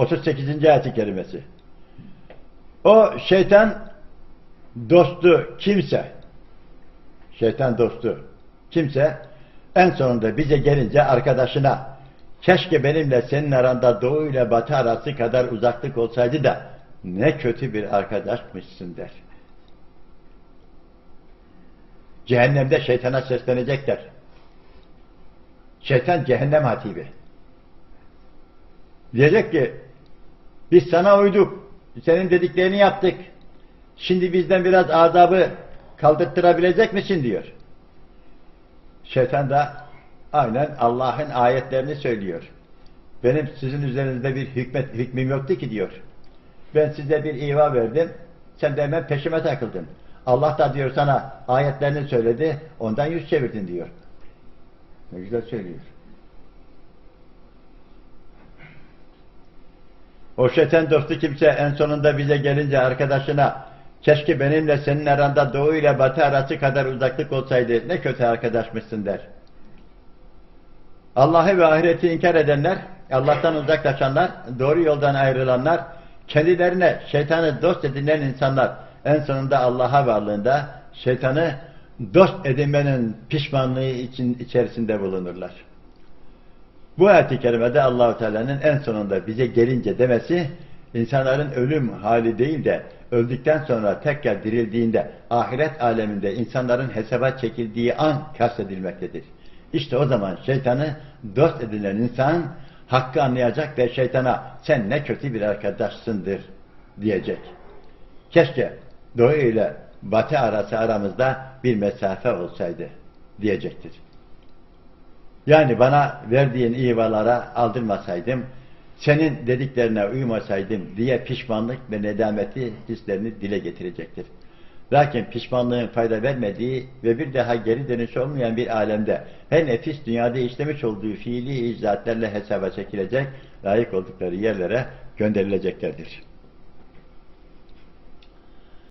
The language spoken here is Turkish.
38. ayet-i kerimesi. O şeytan dostu kimse, şeytan dostu kimse en sonunda bize gelince arkadaşına keşke benimle senin aranda doğu ile batı arası kadar uzaklık olsaydı da ne kötü bir arkadaşmışsın der. Cehennemde şeytana seslenecekler. Şeytan cehennem hatibi. Diyecek ki biz sana uyduk. Senin dediklerini yaptık. Şimdi bizden biraz azabı kaldırttırabilecek misin diyor. Şeytan da aynen Allah'ın ayetlerini söylüyor. Benim sizin üzerinizde bir hükmet, hükmüm yoktu ki diyor. Ben size bir iva verdim. Sen de hemen peşime takıldın. Allah da diyor sana ayetlerini söyledi. Ondan yüz çevirdin diyor. Ne güzel söylüyor. O şeytan dostu kimse en sonunda bize gelince arkadaşına keşke benimle senin aranda doğu ile batı arası kadar uzaklık olsaydı ne kötü arkadaşmışsın der. Allah'ı ve ahireti inkar edenler, Allah'tan uzaklaşanlar, doğru yoldan ayrılanlar, kendilerine şeytanı dost edinen insanlar en sonunda Allah'a varlığında şeytanı dost edinmenin pişmanlığı için içerisinde bulunurlar. Bu ayet-i kerimede Allahu Teala'nın en sonunda bize gelince demesi insanların ölüm hali değil de öldükten sonra tekrar dirildiğinde ahiret aleminde insanların hesaba çekildiği an kastedilmektedir. İşte o zaman şeytanı dost edinen insan hakkı anlayacak ve şeytana sen ne kötü bir arkadaşsındır diyecek. Keşke doğu ile batı arası aramızda bir mesafe olsaydı diyecektir. Yani bana verdiğin ivalara aldırmasaydım, senin dediklerine uymasaydım diye pişmanlık ve nedameti hislerini dile getirecektir. Lakin pişmanlığın fayda vermediği ve bir daha geri dönüş olmayan bir alemde her nefis dünyada işlemiş olduğu fiili icraatlerle hesaba çekilecek, layık oldukları yerlere gönderileceklerdir.